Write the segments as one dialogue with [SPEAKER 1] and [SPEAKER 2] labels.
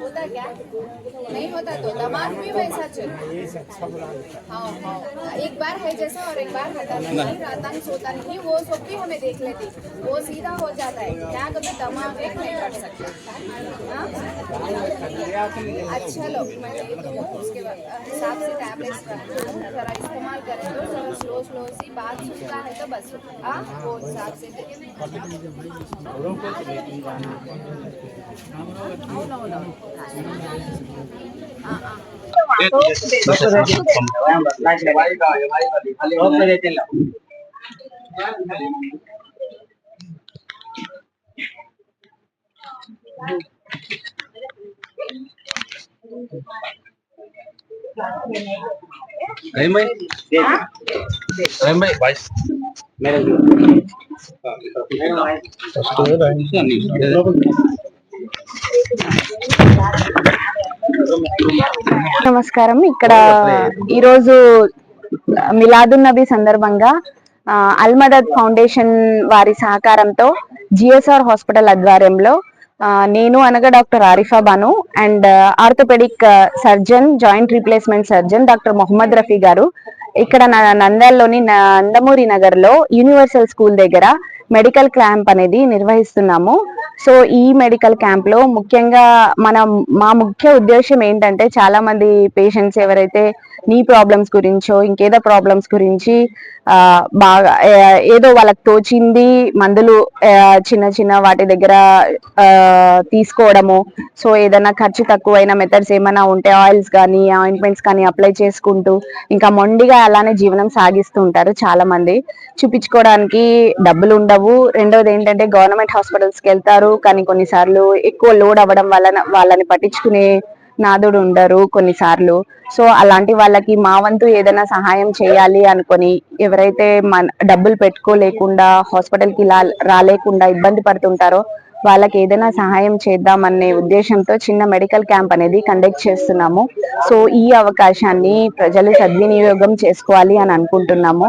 [SPEAKER 1] होता क्या? नहीं होता तो दमाग भी वैसा चलता हाँ, हाँ। एक बार है जैसा और एक बार नहीं। रहता नहीं सोता नहीं। वो सब भी हमें देख लेती। वो सीधा हो जाता है। यहाँ कभी दमाग नहीं कर सकता। हाँ? अच्छा लो। मैं तो उसके हिसाब से टैबलेट इस्तेमाल करें तो स्लो स्लो सी बात सुनता है तो बस। हिसाब से
[SPEAKER 2] रहीम भाई। रहीम भाई। वॉइस
[SPEAKER 3] నమస్కారం. ఇక్కడ ఈరోజు మిలాదున్ నబీ సందర్భంగా అల్మదత్ అల్మదద్ ఫౌండేషన్ వారి సహకారంతో జిఎస్ఆర్ హాస్పిటల్ ఆధ్వర్యంలో నేను అనగా doctor Arifa Banu and orthopaedic surgeon joint replacement surgeon doctor Mohammed Rafi గారు. ఇక్కడ న- నంద్యాలలోని నందమూరి నగర్లో యూనివర్సల్ స్కూల్ దగ్గర మెడికల్ క్యాంప్ అనేది నిర్వహిస్తున్నాము. సో ఈ మెడికల్ క్యాంప్లో ముఖ్యంగా మనం మా ముఖ్య ఉద్దేశం ఏంటంటే చాలా మంది పేషెంట్స్ ఎవరైతే నీ ప్రాబ్లమ్స్ గురించో ఇంకేదో ప్రాబ్లమ్స్ గురించి బాగా ఏదో వాళ్ళకి తోచింది మందులు చిన్న చిన్న వాటి దగ్గర తీసుకోవడము. సో ఏదైనా ఖర్చు తక్కువైన మెథడ్స్ ఏమైనా ఉంటే ఆయిల్స్ కానీ ఆయింట్మెంట్స్ కానీ అప్లై చేసుకుంటూ ఇంకా మొండిగా అలానే జీవనం సాగిస్తూ ఉంటారు చాలా మంది చూపించుకోవడానికి డబ్బులు ఉండవు. రెండోది ఏంటంటే గవర్నమెంట్ హాస్పిటల్స్కి వెళ్తారు కానీ కొన్నిసార్లు ఎక్కువ లోడ్ అవ్వడం వలన వాళ్ళని పట్టించుకునే నాదుడు ఉండరు కొన్నిసార్లు. సో అలాంటి వాళ్ళకి మా వంతు ఏదైనా సహాయం చేయాలి అనుకొని ఎవరైతే మన డబ్బులు పెట్టుకోలేకుండా హాస్పిటల్కి కి రాలేకుండా ఇబ్బంది పడుతుంటారో వాళ్ళకి ఏదైనా సహాయం చేద్దామనే ఉద్దేశంతో చిన్న మెడికల్ క్యాంప్ అనేది కండక్ట్ చేస్తున్నాము. సో ఈ అవకాశాన్ని ప్రజలు సద్వినియోగం చేసుకోవాలి అని అనుకుంటున్నాము.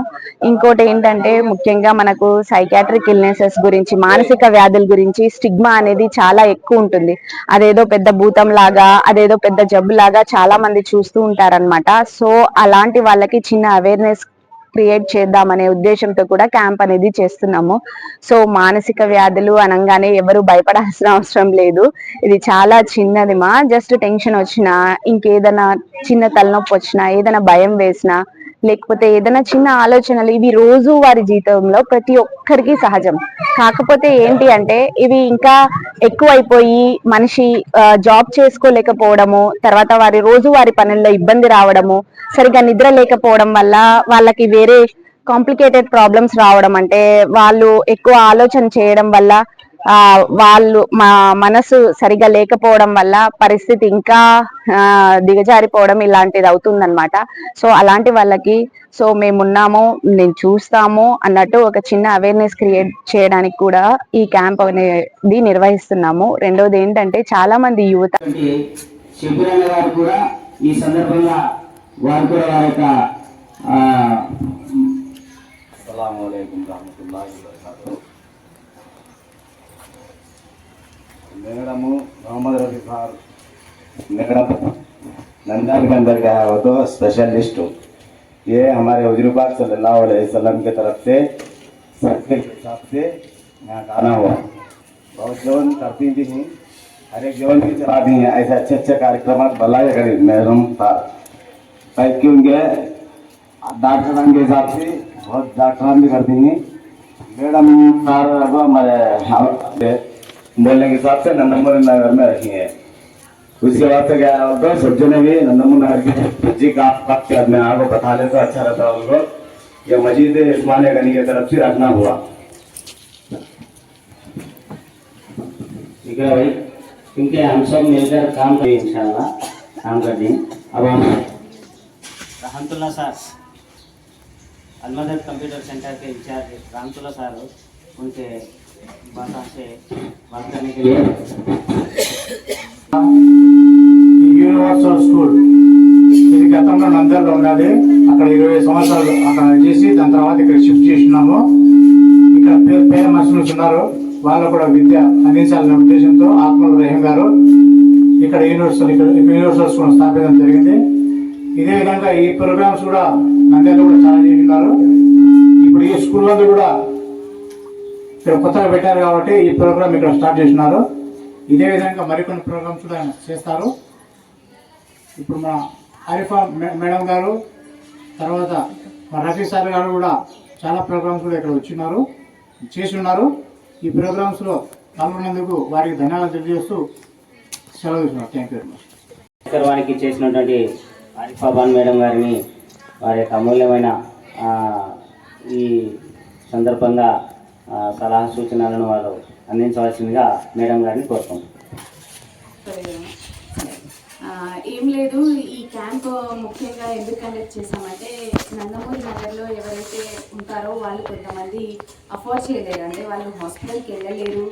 [SPEAKER 3] ఇంకోటి ఏంటంటే ముఖ్యంగా మనకు సైకాట్రిక్ ఇల్నెసెస్ గురించి మానసిక వ్యాధుల గురించి స్టిగ్మా అనేది చాలా ఎక్కువ ఉంటుంది. అదేదో పెద్ద భూతం లాగా అదేదో పెద్ద జబ్బు లాగా చాలా మంది చూస్తూ ఉంటారన్నమాట. సో అలాంటి వాళ్ళకి చిన్న అవేర్నెస్ క్రియేట్ చేద్దామనే ఉద్దేశంతో కూడా క్యాంప్ అనేది చేస్తున్నాము. సో మానసిక వ్యాధులు అనగానే ఎవరు భయపడాల్సిన అవసరం లేదు. ఇది చాలా చిన్నది మా. జస్ట్ టెన్షన్ వచ్చినా ఇంకేదైనా చిన్న తలనొప్పి వచ్చినా ఏదైనా భయం వేసినా లేకపోతే ఏదైనా చిన్న ఆలోచనలు ఇవి రోజు వారి జీవితంలో ప్రతి ఒక్కరికి సహజం. కాకపోతే ఏంటి అంటే ఇవి ఇంకా ఎక్కువైపోయి మనిషి జాబ్ చేసుకోలేకపోవడము తర్వాత వారి రోజు వారి పనుల్లో ఇబ్బంది రావడము సరిగా నిద్ర లేకపోవడం వల్ల వాళ్ళకి వేరే కాంప్లికేటెడ్ ప్రాబ్లమ్స్ రావడం అంటే వాళ్ళు ఎక్కువ ఆలోచన చేయడం వల్ల ఆ వాళ్ళు మా మనసు సరిగా లేకపోవడం వల్ల పరిస్థితి ఇంకా ఆ, దిగజారిపోవడం ఇలాంటిది అవుతుందన్నమాట. సో అలాంటి వాళ్ళకి సో మేమున్నాము నేను చూస్తాము అన్నట్టు ఒక చిన్న అవేర్నెస్ క్రియేట్ చేయడానికి కూడా ఈ క్యాంప్ అనేది నిర్వహిస్తున్నాము. రెండోది ఏంటంటే చాలా మంది యువత
[SPEAKER 4] గారు కూడా ఈ సందర్భంగా వారు కూడా వారి యొక్క
[SPEAKER 2] wabarakatuh. Madam Mohammed Rafi madam नंदन के अंदर गया हो तो स्पेशलिस्ट हो ये हमारे हजूरपाक सल्लल्लाहु की तरफ़ से, सबके हिसाब से यहाँ गाना हुआ। बहुत जवन करती भी नहीं हर एक जवन भी चला दी हैं, ऐसे अच्छे अच्छे कार्यक्रम भलाई करी मैडम साहब पैक होंगे डॉक्टर के हिसाब से बहुत डॉक्टर भी करती हैं। मैडम सार हमारे हमारे बोलने के हिसाब से नंदमूर नगर में रखी है। उसके बाद से क्या होगा सब्ज़ी ने भी नंदमूर नगर की जी का आप के आदमी आपको बता ले तो अच्छा रहता है उनको। ये मस्जिद इस्मानिया गनी की तरफ़ से रखना हुआ।
[SPEAKER 4] ठीक है भाई क्योंकि हम सब मिलकर काम करें इंशाल्लाह काम कर दें। अब हम Rahmatullah sir Almadad computer centre के इंचार्ज रहमतुल्ला सर उनके भाषा से बात करने के लिए
[SPEAKER 5] యూనివర్సల్ స్కూల్ ఇది గతంలో నంద్యాలలో ఉన్నది అక్కడ ఇరవై సంవత్సరాలు అక్కడ చేసి దాని తర్వాత ఇక్కడ షిఫ్ట్ చేసినాము ఇక్కడ పేరు పేద మనుషులు ఉన్నారు వాళ్ళకు కూడా విద్య అందించాలనే ఉద్దేశంతో ఆత్మల రహీం గారు యూనివర్సల్ ఇక్కడ యూనివర్సల్ స్కూల్ స్థాపించడం జరిగింది ఇదే విధంగా ఈ ప్రోగ్రామ్స్ కూడా నంద్యాలలో కూడా చాలా చేస్తున్నారు ఇప్పుడు ఈ స్కూల్ నందు కూడా ఇక్కడ కొత్తగా పెట్టారు కాబట్టి ఈ ప్రోగ్రామ్ ఇక్కడ స్టార్ట్ చేసినారు ఇదే విధంగా మరికొన్ని ప్రోగ్రామ్స్ కూడా చేస్తారు. ఇప్పుడు మన హరిఫా మేడం గారు తర్వాత మా రఫీ సార్ గారు కూడా చాలా ప్రోగ్రామ్స్ కూడా ఇక్కడ వచ్చినారు చేసి ఉన్నారు ఈ ప్రోగ్రామ్స్లో పాల్గొన్నందుకు వారికి ధన్యవాదాలు తెలియజేస్తూ సెలవు తీసుకున్నారు థ్యాంక్ యూ వెరీ మచ్
[SPEAKER 4] వారికి చేసినటువంటి ఆరిఫాబాన్ మేడం గారిని వారి యొక్క అమూల్యమైన ఈ సందర్భంగా సలహా సూచనలను వాళ్ళు అందించవలసిందిగా మేడం గారిని కోరుతాం
[SPEAKER 6] ఏం లేదు ఈ క్యాంప్ ముఖ్యంగా ఎందుకు కండక్ట్ చేసామంటే నందమూరి నగర్లో ఎవరైతే ఉంటారో వాళ్ళు కొంతమంది అఫోర్డ్ చేయలేరు. అంటే వాళ్ళు హాస్పిటల్కి వెళ్ళలేరు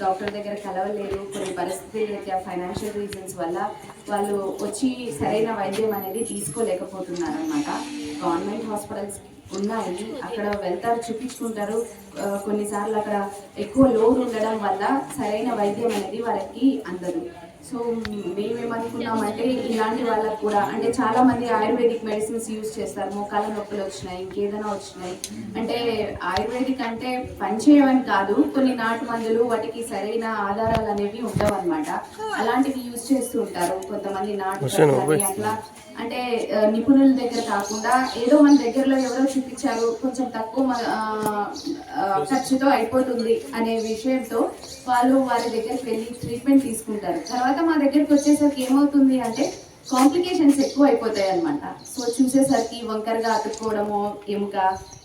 [SPEAKER 6] డాక్టర్ దగ్గర కలవలేరు. కొన్ని పరిస్థితుల రీత్యా ఫైనాన్షియల్ రీజన్స్ వల్ల వాళ్ళు వచ్చి సరైన వైద్యం అనేది తీసుకోలేకపోతున్నారు అనమాట గవర్నమెంట్ హాస్పిటల్స్ ఉన్నాయి. అక్కడ వెళ్తారు చూపించుకుంటారు. కొన్నిసార్లు అక్కడ ఎక్కువ లోన్ ఉండడం వల్ల సరైన వైద్యం అనేది వాళ్ళకి అందదు. సో మేమేమనుకున్నామంటే ఇలాంటి వాళ్ళకు కూడా అంటే చాలా మంది ఆయుర్వేదిక్ మెడిసిన్స్ యూజ్ చేస్తారు. మోకాల నొప్పులు వచ్చినాయి ఇంకేదైనా వచ్చినాయి. అంటే ఆయుర్వేదిక్ అంటే పనిచేయమని కాదు కొన్ని నాటు మందులు వాటికి సరైన ఆధారాలు అనేవి ఉండవు అనమాట అలాంటివి చేస్తూ ఉంటారు. కొంతమంది నాటు కానీ అట్లా. అంటే నిపుణుల దగ్గర కాకుండా ఏదో మన దగ్గరలో ఎవరో చూపించారు. కొంచెం తక్కువ ఖర్చుతో అయిపోతుంది అనే విషయంతో వాళ్ళు వారి దగ్గరికి వెళ్ళి ట్రీట్మెంట్ తీసుకుంటారు. తర్వాత మా దగ్గరికి వచ్చేసరికి ఏమవుతుంది అంటే కాంప్లికేషన్స్ ఎక్కువ అయిపోతాయి అనమాట సో చూసేసరికి వంకరగా అతుక్కోవడము ఎముక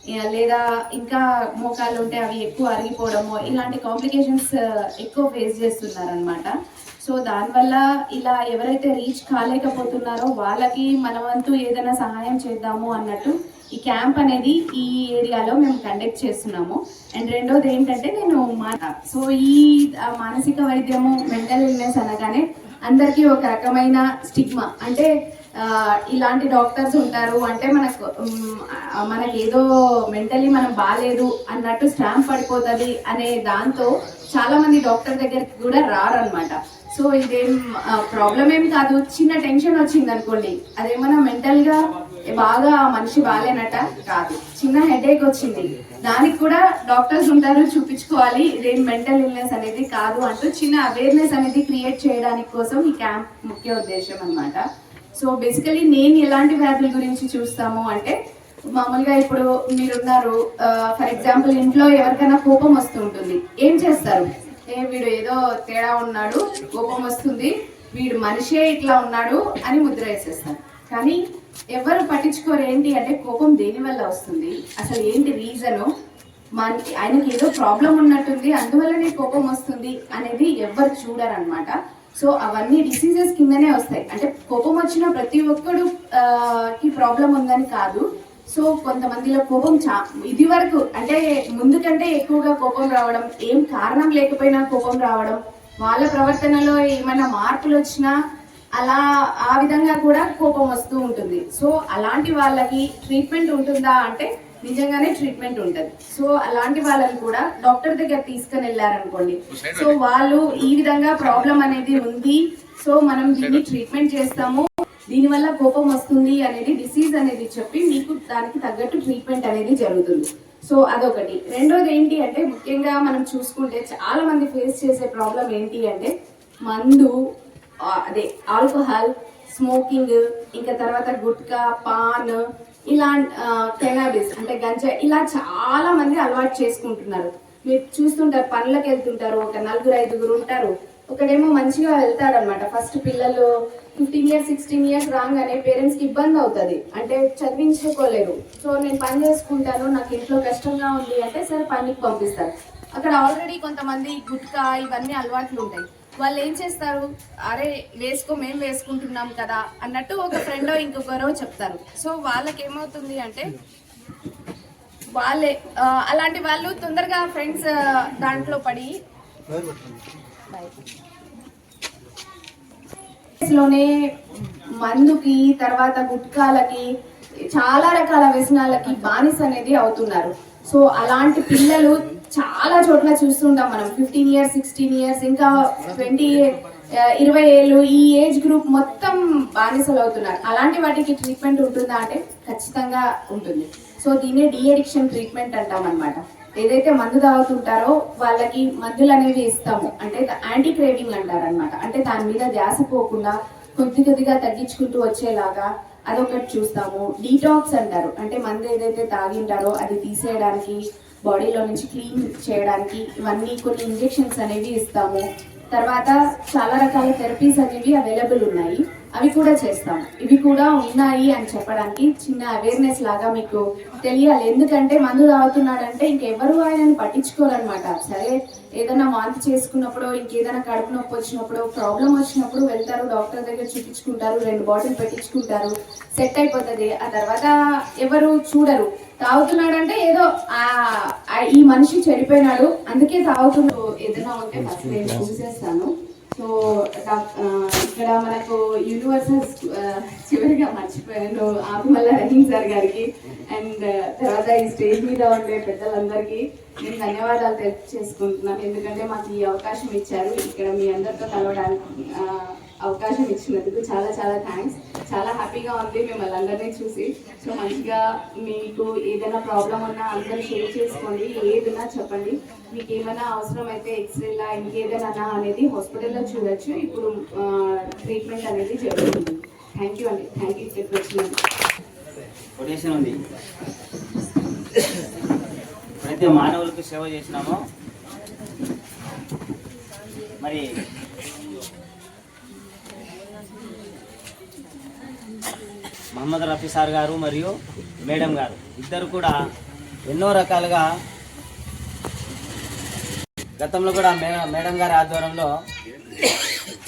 [SPEAKER 6] లేదా ఇంకా మోకాళ్ళు ఉంటే అవి ఎక్కువ అరిగిపోవడము ఇలాంటి కాంప్లికేషన్స్ ఎక్కువ ఫేస్ చేస్తున్నారనమాట సో దానివల్ల ఇలా ఎవరైతే రీచ్ కాలేకపోతున్నారో వాళ్ళకి మన వంతు ఏదైనా సహాయం చేద్దాము అన్నట్టు ఈ క్యాంప్ అనేది ఈ ఏరియాలో మేము కండక్ట్ చేస్తున్నాము. అండ్ రెండోది ఏంటంటే నేను మా సో ఈ మానసిక వైద్యము మెంటల్ ఇల్నెస్ అనగానే అందరికీ ఒక రకమైన స్టిగ్మా అంటే ఇలాంటి డాక్టర్స్ ఉంటారు అంటే మనకు మనకి ఏదో మెంటలీ మనం బాగాలేదు అన్నట్టు స్టాంప్ పడిపోతుంది అనే దాంతో చాలా మంది డాక్టర్ దగ్గరికి కూడా రారనమాట సో ఇదేం ప్రాబ్లం ఏం కాదు. చిన్న టెన్షన్ వచ్చింది అనుకోండి అదేమన్నా మెంటల్గా బాగా మనిషి బాగాలేనట కాదు. చిన్న హెడేక్ వచ్చింది. దానికి కూడా డాక్టర్స్ ఉంటారు చూపించుకోవాలి. ఇదేం మెంటల్ ఇల్నెస్ అనేది కాదు అంటూ చిన్న అవేర్నెస్ అనేది క్రియేట్ చేయడానికి కోసం ఈ క్యాంప్ ముఖ్య ఉద్దేశం అన్నమాట. సో బేసికలీ నేను ఎలాంటి వ్యాధుల గురించి చూస్తాము అంటే మామూలుగా ఇప్పుడు మీరున్నారు ఫర్ ఎగ్జాంపుల్ ఇంట్లో ఎవరికైనా కోపం వస్తుంటుంది. ఏం చేస్తారు? ఏ వీడు ఏదో తేడా ఉన్నాడు కోపం వస్తుంది వీడు మనిషే ఇట్లా ఉన్నాడు అని ముద్ర వేసేస్తారు. కానీ ఎవరు పట్టించుకోరు ఏంటి అంటే కోపం దేని వల్ల వస్తుంది? అసలు ఏంటి రీజను మన ఆయనకి ఏదో ప్రాబ్లం ఉన్నట్టుంది అందువల్లనే కోపం వస్తుంది అనేది ఎవ్వరు చూడరు అనమాట సో అవన్నీ డిసీజెస్ కిందనే వస్తాయి. అంటే కోపం వచ్చిన ప్రతి ఒక్కడు కి ప్రాబ్లం ఉందని కాదు. సో కొంతమందిలో కోపం చా ఇది వరకు అంటే ముందు కంటే ఎక్కువగా కోపం రావడం ఏం కారణం లేకపోయినా కోపం రావడం వాళ్ళ ప్రవర్తనలో ఏమైనా మార్పులు వచ్చినా అలా ఆ విధంగా కూడా కోపం వస్తూ ఉంటుంది. సో అలాంటి వాళ్ళకి ట్రీట్మెంట్ ఉంటుందా అంటే నిజంగానే ట్రీట్మెంట్ ఉంటుంది. సో అలాంటి వాళ్ళని కూడా డాక్టర్ దగ్గర తీసుకొని వెళ్ళారనుకోండి. సో వాళ్ళు ఈ విధంగా ప్రాబ్లం అనేది ఉంది. సో మనం దీన్ని ట్రీట్మెంట్ చేస్తాము. దీనివల్ల కోపం వస్తుంది అనేది డిసీజ్ అనేది చెప్పి మీకు దానికి తగ్గట్టు ట్రీట్మెంట్ అనేది జరుగుతుంది. సో అదొకటి. రెండోది ఏంటి అంటే ముఖ్యంగా మనం చూసుకుంటే చాలా మంది ఫేస్ చేసే ప్రాబ్లం ఏంటి అంటే మందు అదే ఆల్కహాల్ స్మోకింగ్ ఇంకా తర్వాత గుట్కా పాన్ ఇలా కెనాబిస్ అంటే గంజా ఇలా చాలా మంది అలవాటు చేసుకుంటున్నారు. మీరు చూస్తుంటారు పనులకు వెళ్తుంటారు ఒక నలుగురు ఐదుగురు ఉంటారు. ఒకడేమో మంచిగా వెళ్తాడు అనమాట ఫస్ట్ పిల్లలు ఫిఫ్టీన్ ఇయర్స్ సిక్స్టీన్ ఇయర్స్ రాగానే పేరెంట్స్కి ఇబ్బంది అవుతుంది. అంటే చదివించుకోలేరు. సో నేను పని చేసుకుంటాను నాకు ఇంట్లో కష్టంగా ఉంది అంటే సరే పనికి పంపిస్తారు. అక్కడ ఆల్రెడీ కొంతమంది గుట్కా ఇవన్నీ అలవాట్లు ఉంటాయి. వాళ్ళు ఏం చేస్తారు? అరే వేసుకో మేము వేసుకుంటున్నాం కదా అన్నట్టు ఒక ఫ్రెండో ఇంకొకరో చెప్తారు. సో వాళ్ళకి ఏమవుతుంది అంటే వాళ్ళే అలాంటి వాళ్ళు తొందరగా ఫ్రెండ్స్ దాంట్లో పడి లోనే మందుకి తర్వాత గుట్కాలకి చాలా రకాల వ్యసనాలకి బానిస అనేది అవుతున్నారు. సో అలాంటి పిల్లలు చాలా చోట్ల చూస్తుంటాం మనం. ఫిఫ్టీన్ ఇయర్స్ సిక్స్టీన్ ఇయర్స్ ఇంకా ట్వంటీ ఇరవై ఏళ్ళు ఈ ఏజ్ గ్రూప్ మొత్తం బానిసలు అవుతున్నారు. అలాంటి వాటికి ట్రీట్మెంట్ ఉంటుందా అంటే ఖచ్చితంగా ఉంటుంది. సో దీన్నే డిఎడిక్షన్ ట్రీట్మెంట్ అంటాం అనమాట ఏదైతే మందు తాగుతుంటారో వాళ్ళకి మందులు అనేవి ఇస్తాము. అంటే యాంటీ క్రేవింగ్ అంటారు అనమాట అంటే దాని మీద ధ్యాస పోకుండా కొద్ది కొద్దిగా తగ్గించుకుంటూ వచ్చేలాగా అదొకటి చూస్తాము. డీటాక్స్ అంటారు. అంటే మందు ఏదైతే తాగింటారో అది తీసేయడానికి బాడీలో నుంచి క్లీన్ చేయడానికి ఇవన్నీ కొన్ని ఇంజెక్షన్స్ అనేవి ఇస్తాము. తర్వాత చాలా రకాల థెరపీస్ అనేవి అవైలబుల్ ఉన్నాయి. అవి కూడా చేస్తాం ఇవి కూడా ఉన్నాయి అని చెప్పడానికి చిన్న అవేర్నెస్ లాగా మీకు తెలియాలి. ఎందుకంటే మందు తాగుతున్నాడంటే ఇంకెవరు ఆయనను పట్టించుకోరనమాట సరే ఏదైనా వాంతి చేసుకున్నప్పుడు ఇంకేదైనా కడుపు నొప్పి వచ్చినప్పుడు ప్రాబ్లం వచ్చినప్పుడు వెళ్తారు డాక్టర్ దగ్గర చూపించుకుంటారు రెండు బాటిల్ పెట్టించుకుంటారు సెట్ అయిపోతుంది. ఆ తర్వాత ఎవరు చూడరు. తాగుతున్నాడు అంటే ఏదో ఈ మనిషి చెడిపోయినాడు. అందుకే తాగుతున్నాడు. ఏదైనా ఉంటే ఫస్ట్ నేను చూసేస్తాను. సో ఇక్కడ మనకు యూనివర్సల్ చివరిగా మర్చిపోయాను. ఆకుమల్ల రహీం సార్ గారికి అండ్ తర్వాత ఈ స్టేజ్ మీద ఉండే పెద్దలందరికీ నేను ధన్యవాదాలు తెలియజేసుకుంటున్నాను. ఎందుకంటే మాకు ఈ అవకాశం ఇచ్చారు. ఇక్కడ మీ అందరితో కలవడానికి అవకాశం ఇచ్చినందుకు చాలా చాలా థ్యాంక్స్ చాలా హ్యాపీగా ఉంది మిమ్మల్ని అందరినీ చూసి. సో మంచిగా మీకు ఏదైనా ప్రాబ్లం ఉన్నా అందరూ షేర్ చేసుకోండి. ఏదైనా చెప్పండి. మీకు ఏమైనా అవసరం అయితే ఎక్స్రేలా ఇంకేదైనా అనేది హాస్పిటల్లో చూడొచ్చు. ఇప్పుడు ట్రీట్మెంట్ అనేది జరుగుతుంది. థ్యాంక్ యూ అండి. థ్యాంక్ యూ ఇక్కడికి వచ్చినందుకు
[SPEAKER 4] ఉంది. మానవులకు సేవ చేసినామో మరి మహమ్మద్ రఫీ సార్ గారు మరియు మేడం గారు. ఇద్దరు కూడా ఎన్నో రకాలుగా గతంలో కూడా మే మేడం గారి ఆధ్వర్యంలో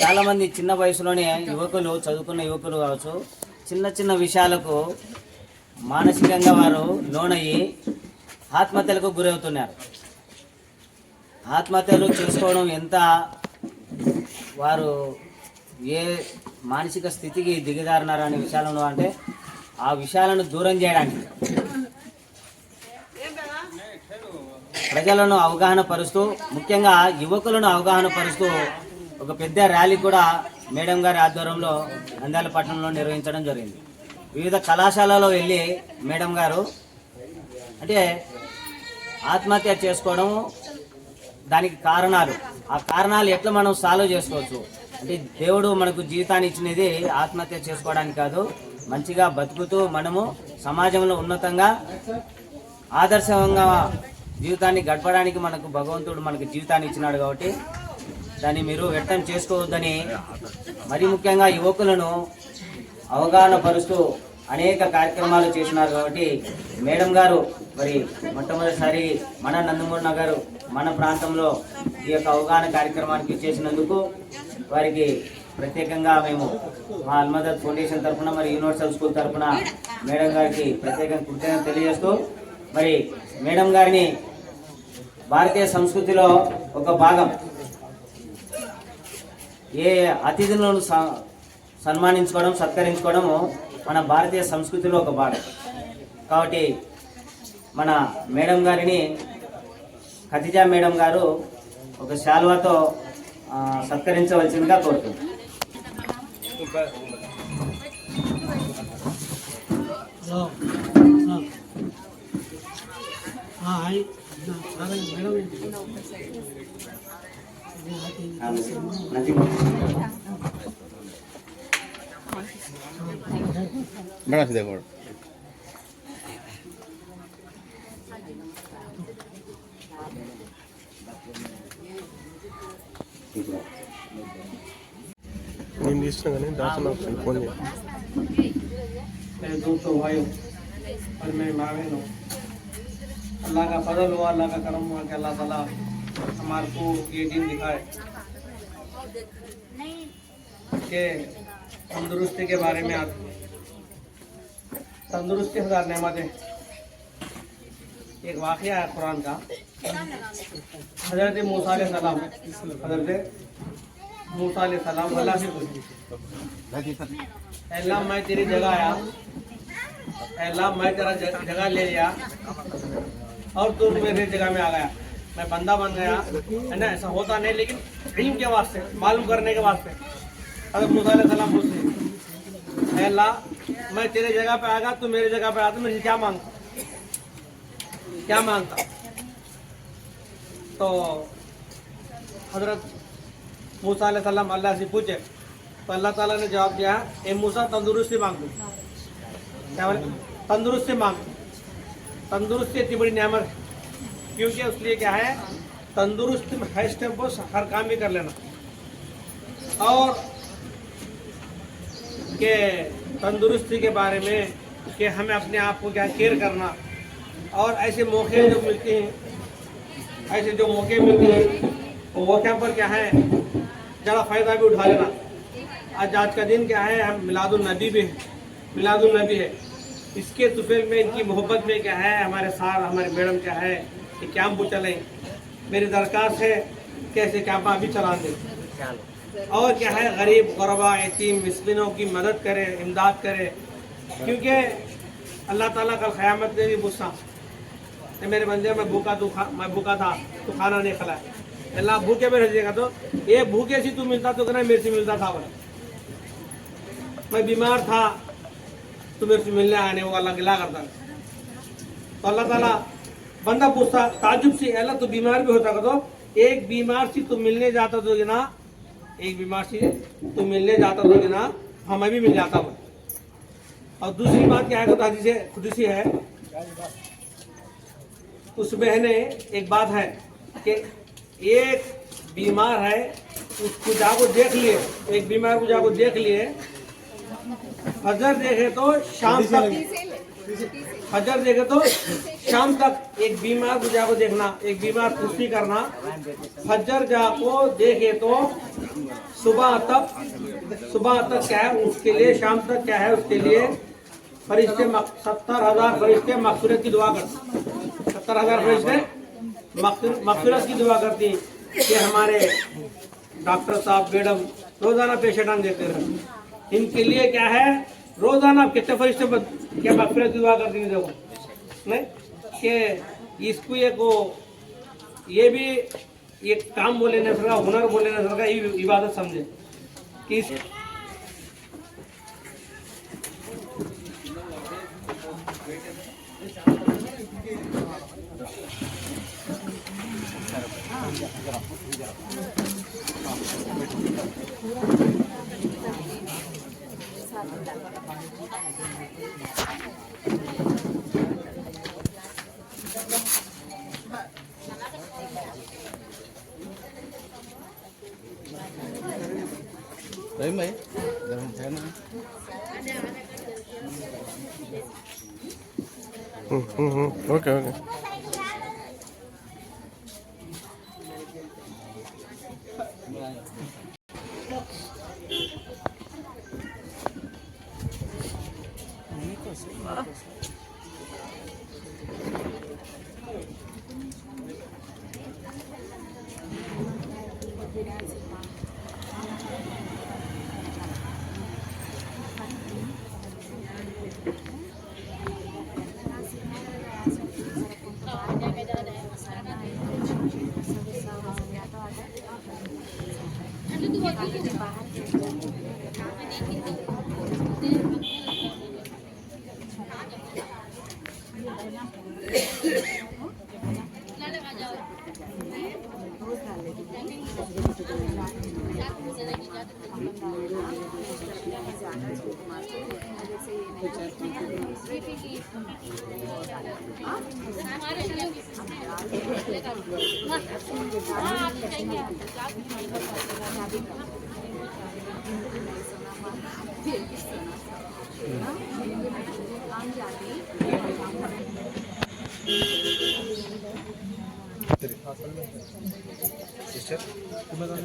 [SPEAKER 4] చాలామంది చిన్న వయసులోనే యువకులు చదువుకున్న యువకులు కావచ్చు చిన్న చిన్న విషయాలకు మానసికంగా వారు లోనయ్యి ఆత్మహత్యలకు గురవుతున్నారు. ఆత్మహత్యలు చేసుకోవడం ఎంత వారు ఏ మానసిక స్థితికి దిగజారినారు అనే విషయాలను అంటే ఆ విషయాలను దూరం చేయడానికి. ప్రజలను అవగాహన పరుస్తూ ముఖ్యంగా యువకులను అవగాహన పరుస్తూ ఒక పెద్ద ర్యాలీ కూడా మేడం గారి ఆధ్వర్యంలో నంద్యాల పట్టణంలో నిర్వహించడం జరిగింది. వివిధ కళాశాలలో వెళ్ళి మేడం గారు అంటే ఆత్మహత్య చేసుకోవడం దానికి కారణాలు. ఆ కారణాలు ఎట్లా మనం సాల్వ్ చేసుకోవచ్చు? అంటే దేవుడు మనకు జీవితాన్ని ఇచ్చినది ఆత్మహత్య చేసుకోవడానికి కాదు మంచిగా బతుకుతూ మనము సమాజంలో ఉన్నతంగా ఆదర్శంగా జీవితాన్ని గడపడానికి మనకు భగవంతుడు మనకు జీవితాన్ని ఇచ్చినాడు కాబట్టి దాన్ని మీరు వ్యక్తం చేసుకోవద్దని మరి ముఖ్యంగా యువకులను అవగాహన పరుస్తూ అనేక కార్యక్రమాలు చేసినారు కాబట్టి మేడం గారు మరి మొట్టమొదటిసారి మన నందమూర్ణ గారు మన ప్రాంతంలో ఈ యొక్క అవగాహన కార్యక్రమానికి చేసినందుకు వారికి ప్రత్యేకంగా మేము మా అల్మదత్ ఫౌండేషన్ తరఫున మరి యూనివర్సల్ స్కూల్ తరఫున మేడం గారికి ప్రత్యేకంగా కృతజ్ఞత తెలియజేస్తూ మరి మేడం గారిని భారతీయ సంస్కృతిలో ఒక భాగం ఏ అతిథులను స- సన్మానించుకోవడం సత్కరించుకోవడము మన భారతీయ సంస్కృతిలో ఒక భాగం. కాబట్టి మన మేడం గారిని ఖతిజా మేడం గారు ఒక శాల్వాతో ఆ, సత్కరించవలసిందిగా కోరుతున్నాను నది
[SPEAKER 7] నేను తీస్తున్నా కానీ దాచిన ఆప్షన్ ఫోన్ చేయండి
[SPEAKER 8] मेरे दोस्तों भाइयों और मेरे माँ बहनों अल्लाह का फजल हुआ अल्लाह का करम हुआ कि अल्लाह ताला हमारे को ये दिन दिखाए कि तंदुरुस्ती के बारे में आज तंदुरुस्ती हजार नेमतें एक वाक़या है कुरान का हजरत मूसा सलाम हजरत मूसा सलाम, अल्लाह से पूछी अल्लाह, मैं तेरी जगह आया। अल्लाह, मैं तेरा जगह ले लिया। और तू मेरी जगह में आ गया। मैं बंदा बन गया, है ना? ऐसा होता नहीं, लेकिन इल्म के वास्ते, मालूम करने के वास्ते। हज़रत मूसा सलाम पूछते अल्लाह, मैं तेरे जगह पे आगा तू मेरे जगह पे आता मुझे क्या माँगता? क्या माँगता? तो हज़रत मूसा सलाम, अल्लाह से पूछे। तो अल्लाह ताला ने जवाब दिया, ए मूसा, तंदुरुस्ती मांग। क्या बोले? तंदुरुस्ती मांग। तंदुरुस्ती इतनी बड़ी नियामत, क्योंकि उसलिए क्या है? तंदुरुस्त है पर हर काम भी कर लेना। और के तंदुरुस्ती के बारे में कि हमें अपने आप को क्या केयर करना। और ऐसे मौके जो मिलते हैं, ऐसे जो मौके मिलते हैं, वो मौके पर क्या है? ज़रा फ़ायदा भी उठा लेना। आज आज का दिन क्या है, हम मिलादुलनबी भी है। मिलादुलनबी है। इसके तुफेल में, इनकी मोहब्बत में क्या है, हमारे सार, हमारे मैडम क्या है कि कैंप वो चलें मेरी दरख्वास्त है कैसे कैंप अभी चला दें। और क्या है, गरीब, गरबा, यतीम, मिसकिनों की मदद करें, इमदाद करें। क्योंकि अल्लाह ताला कल क़यामत में भी गुस्सा मेरे बंदे, मैं भूखा तू खा, मैं भूखा था तो खाना नहीं खिलाया। अल्लाह भूखे में रह जाएगा तो। ये भूखे से तू मिलता तो कहना मेरे से मिलता था बोला। मैं बीमार था तो मेरे से मिलने आने वो अल्लाह गिला करता तो अल्लाह ताला बंदा पूछता, ताजुब से अल्लाह तो बीमार भी होता तो एक बीमार से तू मिलने जाता तो कि ना, एक बीमार से तू मिलने जाता तो कि ना, हमें भी मिल जाता वो और दूसरी बात क्या है तो हदीस है खुदसी है। उस बहने एक बात है कि एक बीमार है उसको जाको देख लिए एक बीमार को जाको देख लिए। फजर देखे तो शाम तक फजर देखे तो शाम तक एक बीमार को जाको देखना एक बीमार पुष्टि करना। फजर जाको देखे तो सुबह तक सुबह तक क्या है उसके लिए शाम तक क्या है उसके लिए फरिश्ते सत्तर हज़ार फरिश्ते मकसूरत की दुआ कर। सत्तर हज़ार फरिश्ते मकसूरत की दुआ करती कि हमारे डॉक्टर साहब, मैडम रोज़ाना पेशेंट आने देते रहे। इनके लिए क्या है? रोज़ाना कितने फरिश्ते क्या मकसूरत की दुआ करती देखो। नहीं? कि इसको ये को, ये भी ये काम बोले न सका हुनर बोले न सका ये इबादत समझे। कि đấy
[SPEAKER 7] mấy? Giờ không thấy nữa ừ, ừ, ừ. ok ok. Okay
[SPEAKER 9] మోకాలు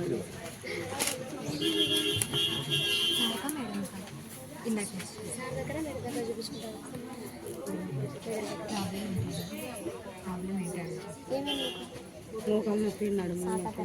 [SPEAKER 9] నొప్పి నడుము నొప్పి